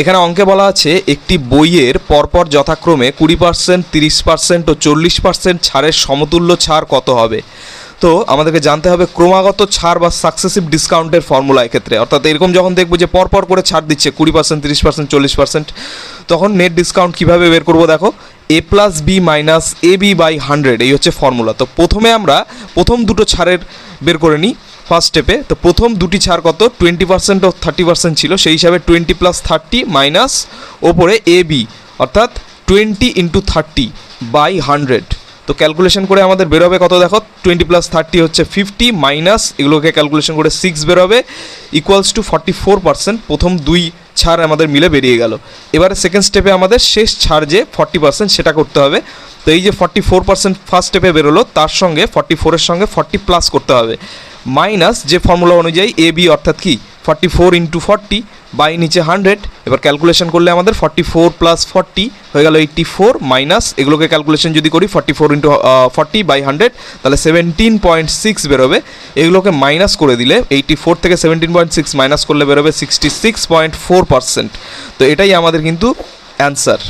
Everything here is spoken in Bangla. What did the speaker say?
এখানে অঙ্কে বলা আছে, একটি বইয়ের পরপর যথাক্রমে কুড়ি পার্সেন্ট তিরিশ পার্সেন্ট ও চল্লিশ পার্সেন্ট ছাড়ের সমতুল্য ছাড় কত হবে? তো আমাদেরকে জানতে হবে ক্রমাগত ছাড় বা সাকসেসিভ ডিসকাউন্টের ফর্মুলা এক্ষেত্রে। অর্থাৎ এরকম যখন দেখব যে পরপর করে ছাড় দিচ্ছে, কুড়ি পার্সেন্ট তিরিশ পার্সেন্ট চল্লিশ পার্সেন্ট তখন নেট ডিসকাউন্ট কীভাবে বের করব দেখো? A plus B minus A B by hundred এই হচ্ছে ফর্মুলা তো প্রথমে আমরা প্রথম দুটো ছাড়ের বের করে নিই। ফার্স্ট স্টেপে তো প্রথম দুটি ছাড় কত? টোয়েন্টি পার্সেন্ট ও থার্টি পার্সেন্ট ছিল, সেই হিসাবে টোয়েন্টি প্লাস থার্টি মাইনাস ওপরে এ বি অর্থাৎ twenty into thirty by hundred তো ক্যালকুলেশন করে আমাদের বেরোবে কত দেখো? টোয়েন্টি প্লাস থার্টি হচ্ছে ফিফটি মাইনাস এগুলোকে ক্যালকুলেশন করে সিক্স বেরোবে equals to forty four percent প্রথম দুই ছাড় আমাদের মিলে বেরিয়ে গেল। এবারে সেকেন্ড স্টেপে আমাদের শেষ ছাড় যে ফর্টি পার্সেন্ট সেটা করতে হবে। তো এই যে ফর্টি ফোর পার্সেন্ট ফার্স্ট স্টেপে বেরোলো, তার সঙ্গে ফর্টি ফোরের সঙ্গে ফর্টি প্লাস করতে হবে। মাইনাস যে ফর্মুলা অনুযায়ী এ, বি অর্থাৎ কি? Forty four into forty by নিচে হান্ড্রেড এবার ক্যালকুলেশন করলে আমাদের ফর্টি ফোর প্লাস ফর্টি হয়ে গেল এইটটি ফোর মাইনাস এগুলোকে ক্যালকুলেশন যদি করি forty four into forty by hundred তাহলে সেভেন্টিন পয়েন্ট সিক্স বেরোবে। এগুলোকে মাইনাস করে দিলে এইটটি ফোর থেকে সেভেন্টিন পয়েন্ট সিক্স মাইনাস করলে বেরোবে sixty six point four percent তো এটাই আমাদের কিন্তু অ্যান্সার